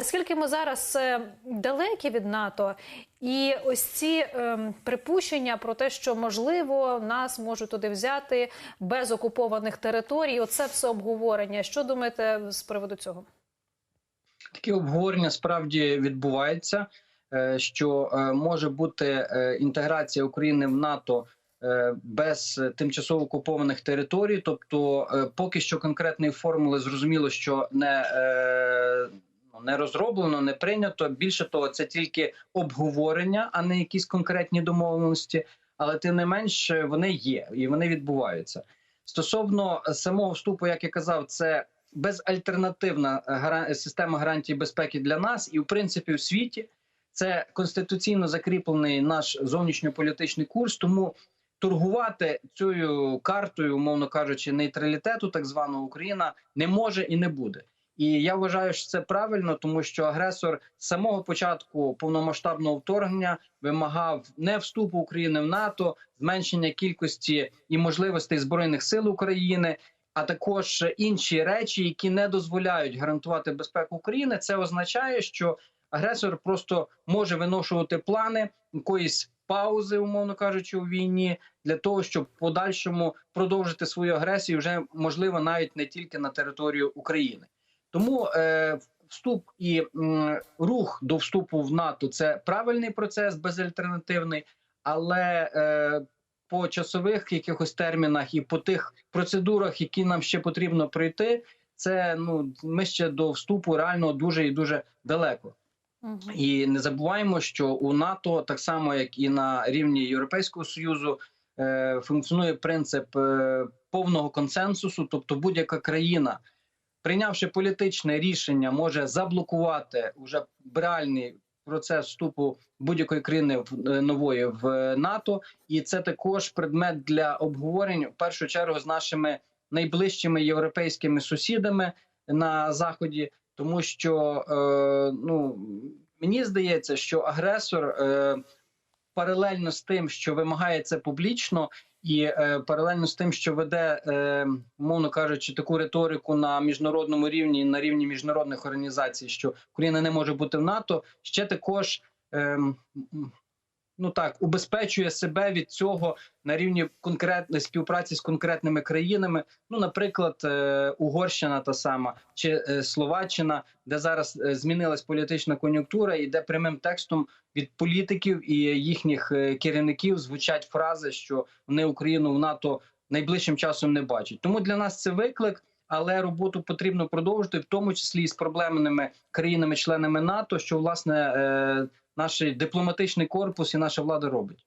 Наскільки ми зараз е, далекі від НАТО, і ось ці ем, припущення про те, що можливо нас можуть туди взяти без окупованих територій, оце все обговорення. Що думаєте з приводу цього? Такі обговорення справді відбуваються, е, що е, може бути інтеграція України в НАТО без тимчасово окупованих територій. Тобто, поки що конкретної формули зрозуміло, що не, не розроблено, не прийнято. Більше того, це тільки обговорення, а не якісь конкретні домовленості. Але тим не менш вони є і вони відбуваються. Стосовно самого вступу, як я казав, це безальтернативна система гарантій безпеки для нас, і в принципі в світі це конституційно закріплений наш зовнішньополітичний курс. Тому торгувати цією картою, умовно кажучи, нейтралітету, так званого Україна, не може і не буде. І я вважаю, що це правильно, тому що агресор з самого початку повномасштабного вторгнення вимагав не вступу України в НАТО, зменшення кількості і можливостей збройних сил України, а також інші речі, які не дозволяють гарантувати безпеку України. Це означає, що агресор просто може виношувати плани якоїсь паузи, умовно кажучи, у війні для того, щоб подальшому продовжити свою агресію, вже можливо навіть не тільки на територію України. Тому е, вступ і м, рух до вступу в НАТО це правильний процес, безальтернативний, але е, по часових якихось термінах і по тих процедурах, які нам ще потрібно пройти, це ну ми ще до вступу реально дуже і дуже далеко. Мгм. І не забуваємо, що у НАТО, так само як і на рівні Європейського союзу, е, функціонує принцип е, повного консенсусу, тобто будь-яка країна, прийнявши політичне рішення, може заблокувати уже реальний процес вступу будь-якої країни в е, нової в НАТО, і це також предмет для обговорень в першу чергу з нашими найближчими європейськими сусідами на заході, тому що е, ну мені здається, що агресор е, паралельно з тим, що вимагає це публічно, і е, паралельно з тим, що веде, е, мовно кажучи, таку риторику на міжнародному рівні, на рівні міжнародних організацій, що Україна не може бути в НАТО, ще також. Е, Ну так, убезпечує себе від цього на рівні конкретної співпраці з конкретними країнами. Ну, наприклад, е, Угорщина та сама чи е, Словаччина, де зараз е, змінилась політична кон'юнктура, і де прямим текстом від політиків і їхніх керівників звучать фрази, що вони Україну в НАТО найближчим часом не бачать. Тому для нас це виклик. Але роботу потрібно продовжити, в тому числі і з проблемними країнами-членами НАТО, що власне наш дипломатичний корпус і наша влада робить.